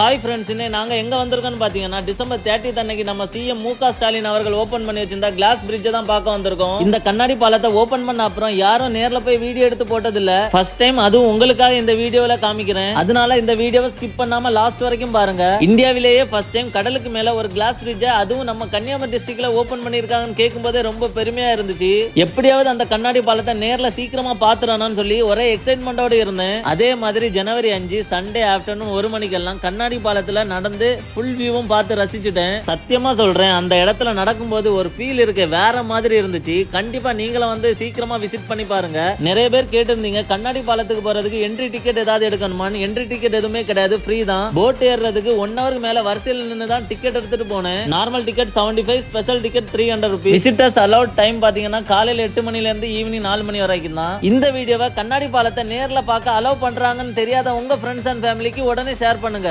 Hi friends இன்னைக்கு நாங்கள் எங்கே வந்திருக்கோம்னு பார்த்தீங்கன்னா டிசம்பர் தேர்ட்டி அன்னைக்கு நம்ம சிஎம் மு ஸ்டாலின் அவர்கள் ஓப்பன் பண்ணி வச்சிருந்தா கிளாஸ் பிரிட்ஜை தான் பார்க்க வந்திருக்கோம். இந்த கண்ணாடி பாலத்தை ஓப்பன் பண்ண அப்புறம் யாரும் நேரில் போய் வீடியோ எடுத்து போட்டது இல்ல ஃபர்ஸ்ட் டைம் அதுவும் உங்களுக்காக இந்த வீடியோவில் காமிக்கிறேன். அதனால இந்த வீடியோவை ஸ்கிப் பண்ணாமல் லாஸ்ட் வரைக்கும் பாருங்க. இந்தியாவிலேயே ஃபர்ஸ்ட் டைம் கடலுக்கு மேலே ஒரு கிளாஸ் பிரிட்ஜை அதுவும் நம்ம கன்னியாகுமரி டிஸ்ட்ரிக்ட்ல ஓப்பன் பண்ணியிருக்காங்கன்னு கேட்கும்போதே ரொம்ப பெருமையாக இருந்துச்சு. எப்படியாவது அந்த கண்ணாடி பாலத்தை நேரில் சீக்கிரமாக பார்த்துடணும்னு சொல்லி ஒரே எக்ஸைட்மெண்ட்டோடு இருந்தேன். அதே மாதிரி ஜனவரி அஞ்சு சண்டே ஆஃப்டர்நூன் ஒரு மணிக்கெல்லாம் கண்ணாடி கண்ணாடி பாலத்துல நடந்து ஃபுல் வியூவும் பார்த்து ரசிச்சுட்டேன். சத்தியமா சொல்றேன் அந்த இடத்துல நடக்கும்போது ஒரு ஃபீல் இருக்கு வேற மாதிரி இருந்துச்சு. கண்டிப்பா நீங்களும் வந்து சீக்கிரமா விசிட் பண்ணி பாருங்க. நிறைய பேர் கேட்டிருந்தீங்க கண்ணாடி பாலத்துக்கு போறதுக்கு என்ட்ரி டிக்கெட் ஏதாவது எடுக்கணுமான்னு. என்ட்ரி டிக்கெட் எதுவுமே கிடையாது ஃப்ரீ தான். போட் ஏறுறதுக்கு ஒன் ஹவருக்கு மேல வரிசையில் நின்று தான் டிக்கெட் எடுத்துட்டு போனேன். Normal ticket seventy five special ticket three hundred rupees visitors allowed time பாத்தீங்கன்னா காலையில எட்டு மணில இருந்து ஈவினிங் நாலு மணி வரைக்கும் தான். இந்த வீடியோவை கண்ணாடி பாலத்தை நேர்ல பார்க்க அலோவ் பண்றாங்கன்னு தெரியாத உங்க ஃப்ரெண்ட்ஸ் அண்ட் ஃபேமிலிக்கு உடனே ஷேர் பண்ணுங்க.